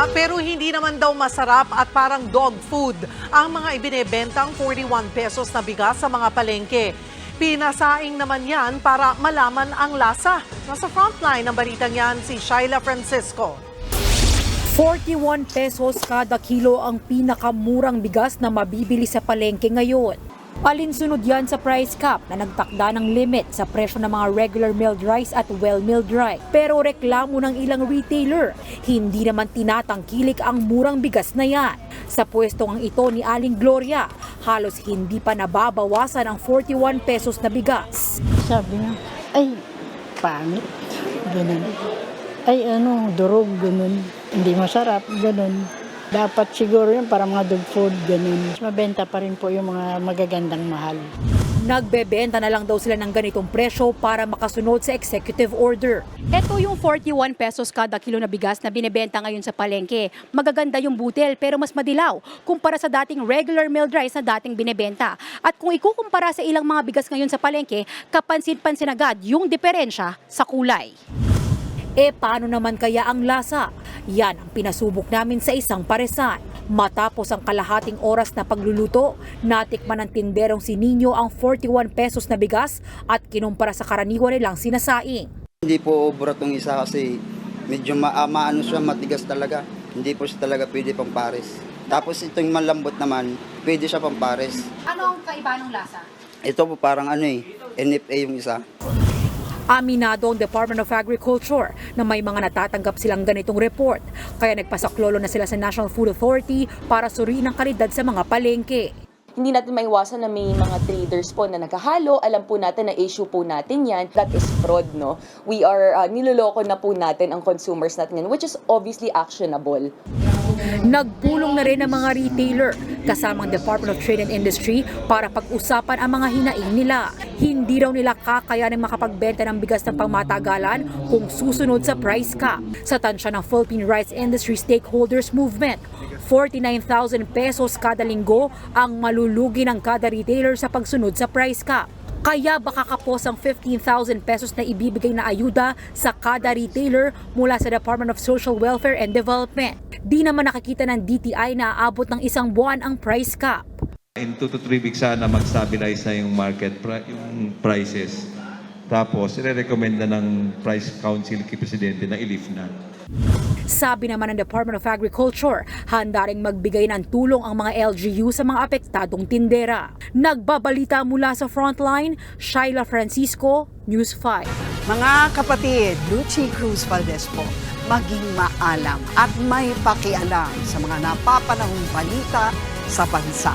Mura pero hindi naman daw masarap at parang dog food ang mga ibinebentang 41 pesos na bigas sa mga palengke. Pinasaing naman yan para malaman ang lasa. Nasa frontline ng balitang yan si Shaila Francisco. 41 pesos kada kilo ang pinakamurang bigas na mabibili sa palengke ngayon. Alinsunod yan sa price cap na nagtakda ng limit sa presyo ng mga regular milled rice at well-milled rice. Pero reklamo ng ilang retailer, hindi naman tinatangkilik ang murang bigas na yan. Sa pwestong ang ito ni Aling Gloria, halos hindi pa nababawasan ang 41 pesos na bigas. Sabi niya, ay, pangit. Ganun. Ay, ano, durog, ganun. Hindi masarap, ganun. Dapat siguro yun para mga dog food, ganun. Mabenta pa rin po yung mga magagandang mahal. Nagbebenta na lang daw sila ng ganitong presyo para makasunod sa executive order. Ito yung 41 pesos kada kilo na bigas na binebenta ngayon sa palengke. Magaganda yung butel pero mas madilaw kumpara sa dating regular milled rice na dating binebenta. At kung ikukumpara sa ilang mga bigas ngayon sa palengke, kapansin-pansin agad yung diferensya sa kulay. E paano naman kaya ang lasa? Yan ang pinasubok namin sa isang paresan. Matapos ang kalahating oras na pagluluto, natikman ng tinderong si Nino ang 41 pesos na bigas at kinumpara sa karaniwan nilang sinasaing. Hindi po obra tong isa kasi medyo ma ah, maano siya, matigas talaga. Hindi po siya talaga pwede pang pares. Tapos itong malambot naman, pwede siya pang pares. Ano ang kaiba ng lasa? Ito po parang ano eh, NFA yung isa. Aminado ang Department of Agriculture na may mga natatanggap silang ganitong report. Kaya nagpasaklolo na sila sa National Food Authority para suriin ang kalidad sa mga palengke. hindi natin maiwasan na may mga traders po na naghahalo. Alam po natin na issue po natin yan. That is fraud, no? We are, uh, niloloko na po natin ang consumers natin yan, which is obviously actionable. Nagpulong na rin ang mga retailer kasamang Department of Trade and Industry para pag-usapan ang mga hinaing nila. Hindi raw nila kakayanin makapagbenta ng bigas ng pangmatagalan kung susunod sa price cap. Sa tansya ng Philippine Rice Industry Stakeholders Movement, 49,000 pesos kada linggo ang malulugi ng kada retailer sa pagsunod sa price cap. Kaya baka kapos ang 15,000 pesos na ibibigay na ayuda sa kada retailer mula sa Department of Social Welfare and Development. Di naman nakikita ng DTI na aabot ng isang buwan ang price cap. In 2 to 3 weeks sana mag-stabilize na yung market, yung prices. Tapos, i-recommend na ng Price Council kay Presidente na i-lift na. Sabi naman ng Department of Agriculture, handa ring magbigay ng tulong ang mga LGU sa mga apektadong tindera. Nagbabalita mula sa frontline, Shaila Francisco, News 5. Mga kapatid, Lucy Cruz Valdez po, maging maalam at may pakialam sa mga napapanahong balita sa bansa.